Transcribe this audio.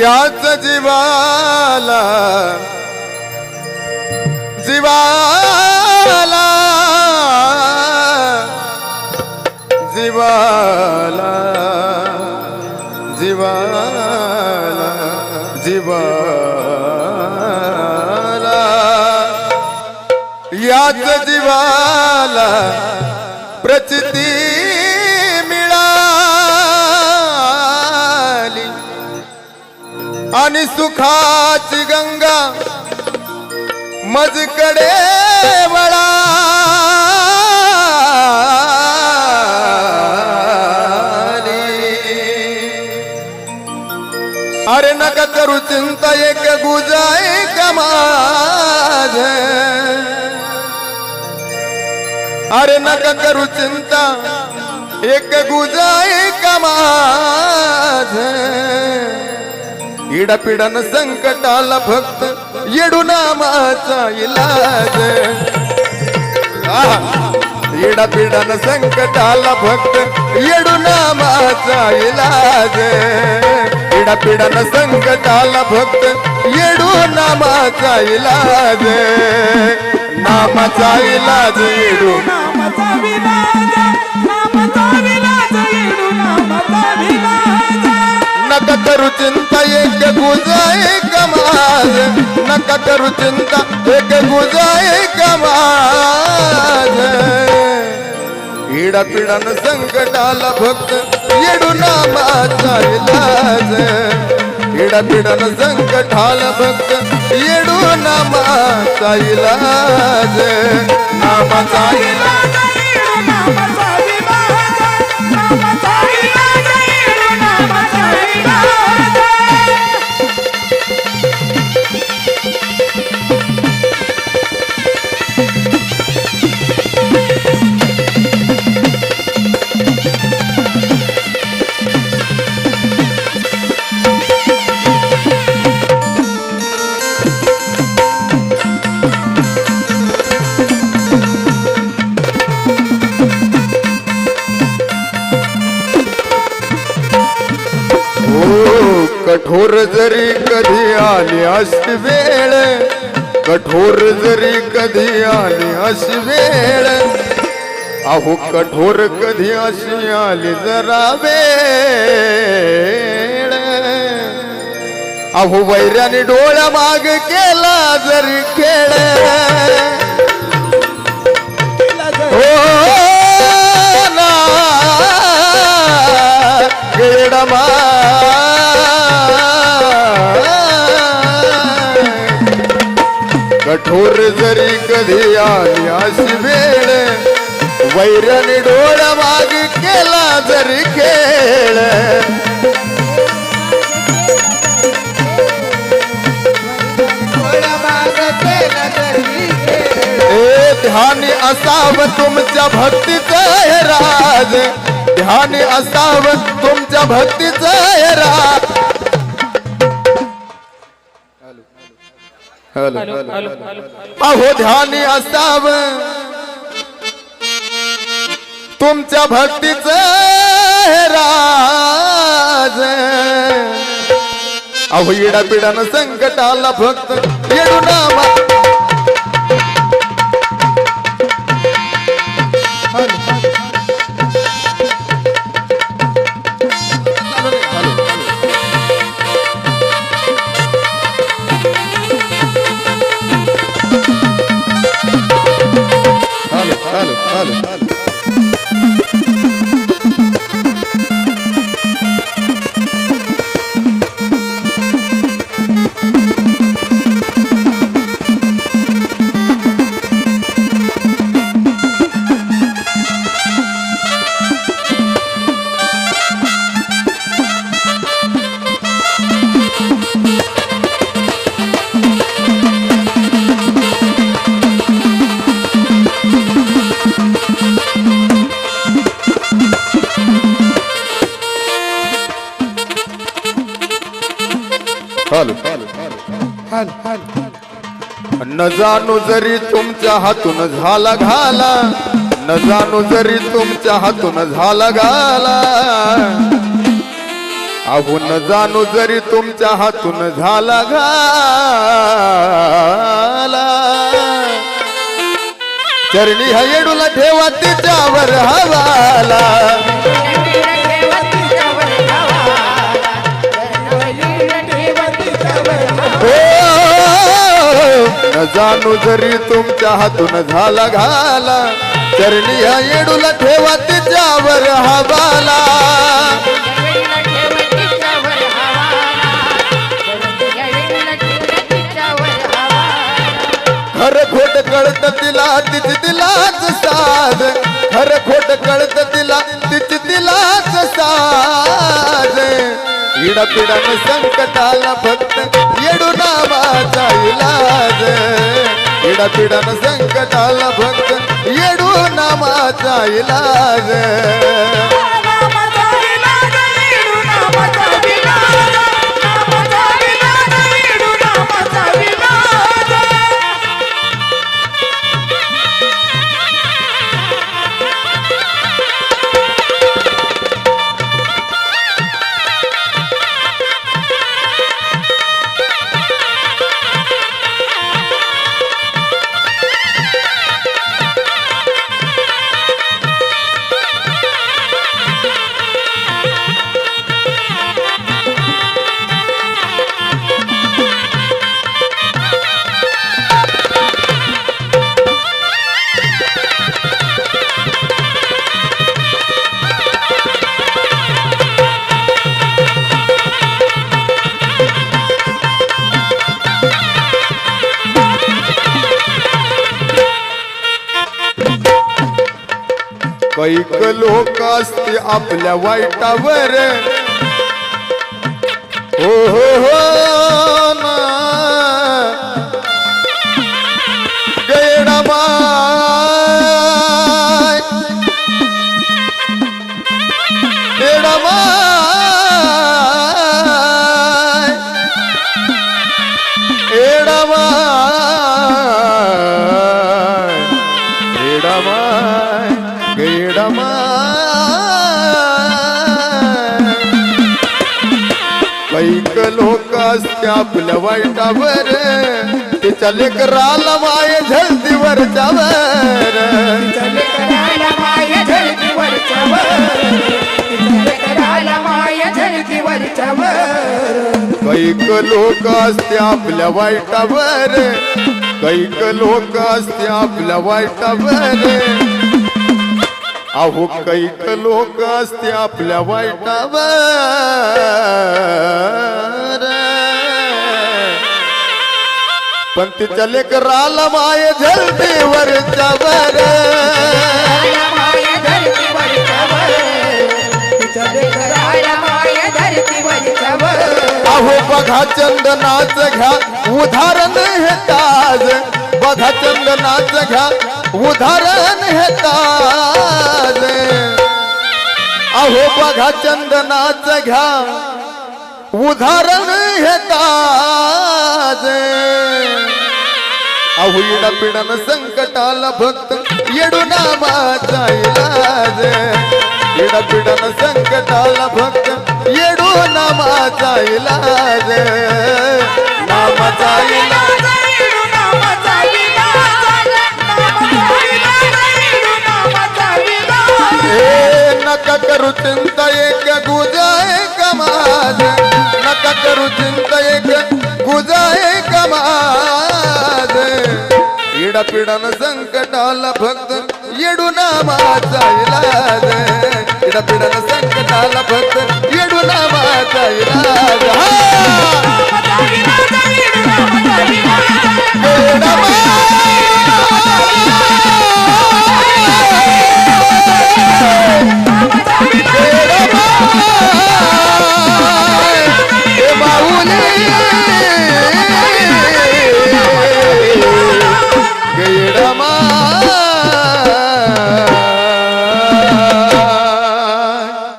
याच जीवाला जीवाला जीवाला जीवाला जीवाला. याच जीवाला प्रचिती आणि सुखाची गंगा मजकडे वळा. अरे नका करू चिंता एक गुजाय कमाज अरे नका करू चिंता एक गुजाय कमाज इडापिडान संकटाला भक्त येडू नामाचा इलाज. इडापिडान संकटाला भक्त येडू नामाचा इलाज. इडापिडान संकटाला भक्त येडू नामाचा इलाज. नामाचा इलाज येडू नका करू चिंता एक गुजा कमाज इडा पिडान संकटाला भक्त येडू नामाचा इलाज इडा पिडान संकटाला भक्त येडू नामाचा इलाज नामाचा इलाज कठोर जरी कधी आली अशी वेळ कठोर जरी कधी आली अशी वेळ अहो कठोर कधी अशी आली जरा वेळ. अहो वैराने डोळ्या माग केला जरी खेळ. हो ना. गेडमा थोर जरी कधी आली अशी वेळ. वैरणी डोळ माग केला जरी खेळ. ध्यान असाव तुमच्या भक्तीचं हे राज. ध्यान असाव तुमच्या भक्तीचं हे राज. अहो ध्यान असाव. तुमच्या भक्तीचं राज. अहो इडा पिडानं संकट आला फक्त येडू नामा न जाणू जरी तुमच्या हातून झाला घाला न जाणू जरी तुमच्या हातून झाला घाला. अहो न जाणू जरी तुमच्या हातून झाला घाला. चरणी हा येडूला ठेवा तिच्यावर हवाला. न जाणू जरी तुमच्या हातून झाला घाला चरणी हा येडूला ठेवा तिच्यावर हवाला. खर खोट कळत तिला तिची तिलाच साध. खर खोट कळत तिला तिची तिलाच साध. इडपिडन पिडान संकटाला फक्त येडू नामाचा इलाज. इडपिडन पिडान संकटाला फक्त येडू नामाचा इलाज. कैक लोक असते आपल्या वाईटावर. हो हो हो लोक असते आपल्या वाईटावर. तिच्या लेकराला माय झलतीवर जावर कैक लोक असते आपल्या वाईटावर. कैक लोक असते आपल्या वाईटावर. अहो कैक लोक असते आपल्या वाईटावर. पण तिच्या लेकराला माय झलतीवर जावर करायला माय झळकीवरच्या वर. करायला माय झळकीवरच्या वर. अहो बघा चंदनाच घ्या उदाहरण हे ताज बघा चंदनाच घ्या उदाहरण हे ताज अहो बघा चंदनाच घ्या उदाहरण हे ताज अहो इडा पिडान संकटाला भक्त येडू नामाचा इलाज इडा पिडान संकटाला भक्त येडू नामाचा इलाज नामाचा इलाज नका करू चिंता एक गुजाय कमाज नका करू चिंता एक गुजाय कमाज इडा इडपिडन संकटाल भक्त येडू नामाचा इलाज इडपिडन संकटाल भक्त येडू नामाचा इलाज हा.